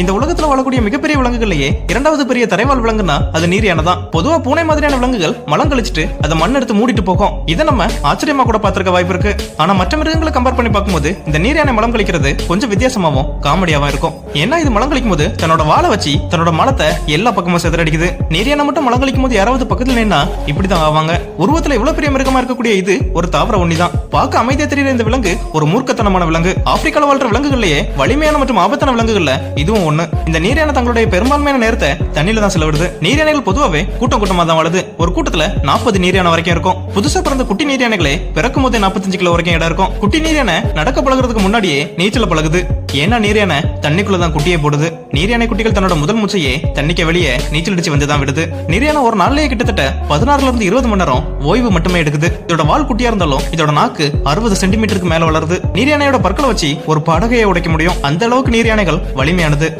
இந்த உலகத்துல வாழக்கூடிய மிகப்பெரிய விலங்குகள்லயே இரண்டாவது பெரிய தரைவாழ் விலங்குனா அது நீர் யானை தான் பொதுவா பூனை மாதிரியான விலங்குகள் மலம் கழிச்சிட்டு அதை மண் எடுத்து மூடிட்டு போகும். இதை நம்ம ஆச்சரியமா கூட பார்த்திருக்க வாய்ப்பு இருக்கு. ஆனா மற்ற மிருகங்களை கம்பேர் பண்ணி பார்க்கும்போது இந்த நீர் யானை மலம் கழிக்கிறது கொஞ்சம் வித்தியாசமாவும் காமெடியாவும் இருக்கும். ஏன்னா இது மலம் கழிக்கும் போது தன்னோட வாழை வச்சு தன்னோட மலத்தை எல்லா பக்கமும் சிதறடிக்குது. நீர் யானை மட்டும் மலம் கழிக்கும் போது யாராவது பக்கத்துல நின்னா இப்படிதான் ஆவாங்க. உருவத்துல இவ்வளவு பெரிய மிருகமா இருக்கக்கூடிய இது ஒரு தாவர ஒண்ணிதான் பார்க்க அமைதியா தெரியுற இந்த விலங்கு ஒரு மூர்க்கத்தனமான விலங்கு. ஆப்பிரிக்கால வாழ்ற விலங்குகள்லயே வலிமையான மற்றும் ஆபத்தான விலங்குகள்ல இதுவும் ஒண்ணு. இந்த நீரியான தங்களுடைய பெரும்பான்மையான நேரத்தை தண்ணியில தான் செலவிடுது. நீரியானைகள் பொதுவாகவே கூட்டம் கூட்டமா தான் வளருது ஒரு கூட்டத்துல நாற்பது நீரியான வரைக்கும் இருக்கும். புதுசா பிறந்த குட்டி நீரியானைகளே பிறக்கும் போதே நாற்பத்தஞ்சு கிலோ வரைக்கும் இடம் இருக்கும். குட்டி நீரியான நடக்க பழகுறதுக்கு முன்னாடியே நீச்சல பழகுது. ஏன்னா நீரியான தண்ணிக்குள்ள தான் குட்டியை போடுது. நீரியானை குட்டிகள் தன்னோட முதல் மூச்சையே தண்ணிக்கு வெளியே நீச்சல் அடிச்சு வந்து தான் விடுது. நீரியான ஒரு நாள்லயே கிட்டத்தட்ட பதினாறுல இருந்து இருபது மணி நேரம் ஓய்வு மட்டுமே எடுக்குது. இதோட வால் குட்டியா இருந்தாலும் இதோட நாக்கு அறுபது சென்டிமீட்டருக்கு மேல வளருது. நீர் பற்களை வச்சு ஒரு படகையை உடைக்க முடியும். அந்த அளவுக்கு நீர் யானைகள் வலிமையானது.